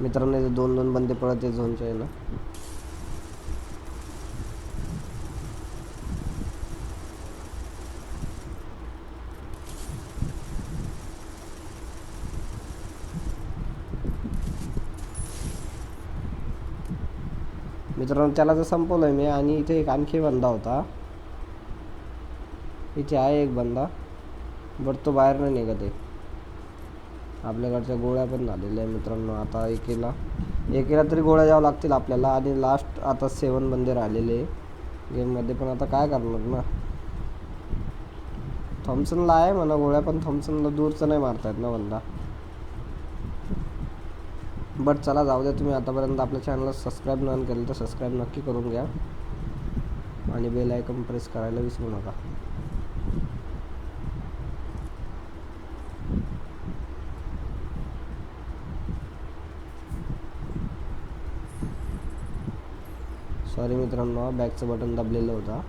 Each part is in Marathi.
मित्रांनो इथे दोन दोन बंदे पडत आहे झोनच्या याला मित्रांनो त्याला तर संपवलंय मी. आणि इथे एक आणखी बंदा होता. इथे आहे एक बंदा बट तो बाहेर नाही निघत आहे. आपल्याकडच्या गोळ्या पण झालेल्या आहे मित्रांनो. आता एकेला एकेला तरी गोळ्या द्यावं लागतील आपल्याला. आणि लास्ट आता सेवन बंदे राहिलेले गेममध्ये पण आता काय करणार ना? थॉम्सनला आहे म्हणा गोळ्या पण थॉम्सनला दूरचं नाही मारतायत ना बंदा. बट चला जाऊ द्या तुम्ही. आतापर्यंत आपल्या चॅनलला सबस्क्राईब नाही केलं तर सबस्क्राईब नक्की करून घ्या. आणि बेल आयकॉन प्रेस करायला विसरू नका. सॉरी मित्रांनो बॅकचं बटन दाबलेलं होता.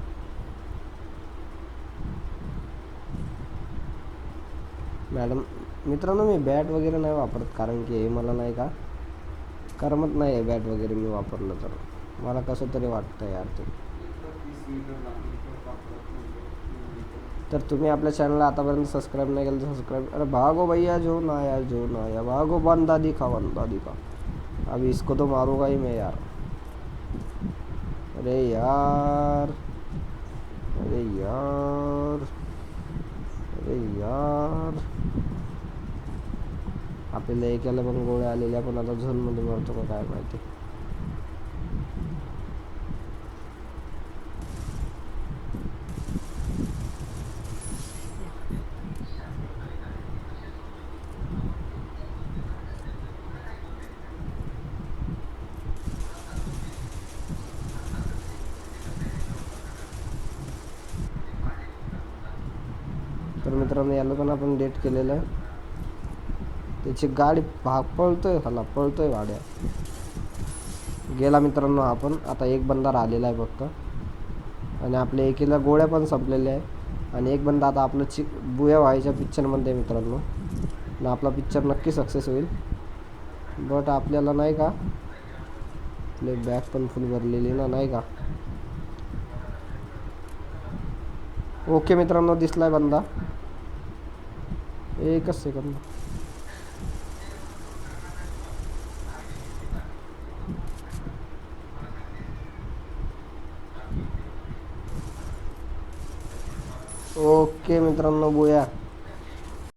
मॅडम मित्रांनो मी बॅट वगैरे नाही वापरत कारण की हे मला नाही का करमत नाही आहे बॅट वगैरे मी वापरलं तर. मला कसं तरी वाटतं यार ते. तर तुम्ही आपल्या चॅनलला आतापर्यंत सबस्क्राईब नाही केलं तर सबस्क्राईब अरे भागो भैया जो ना यार जो ना या भागो बंदा दिखा बंदा दिखा अब इसको तो मारूंगा ही मैं यार. अरे यार अरे यार अरे यार. आपल्याला एकाला पण गोळ्या आलेल्या पण आता झोनमध्ये मरतो का काय माहिती. मित्रांनो याला पण आपण डेट केलेलं आहे. त्याची गाडी भाग पळतोय खाला पळतोय गाड्या गेला मित्रांनो हा पण आता एक बंदा राहिलेला आहे फक्त. आणि आपल्या एकीला गोळ्या पण संपलेल्या आहे आणि एक बंदा आता आपलं चिक बुया व्हायच्या पिक्चरमध्ये मित्रांनो. आणि आपला पिक्चर नक्की सक्सेस होईल. बट आपल्याला नाही का? आपले बॅग पण फुल भरलेली ना नाही का? ओके मित्रांनो दिसलाय बंदा. एकच सेकंद ओके मित्रांनो बोया.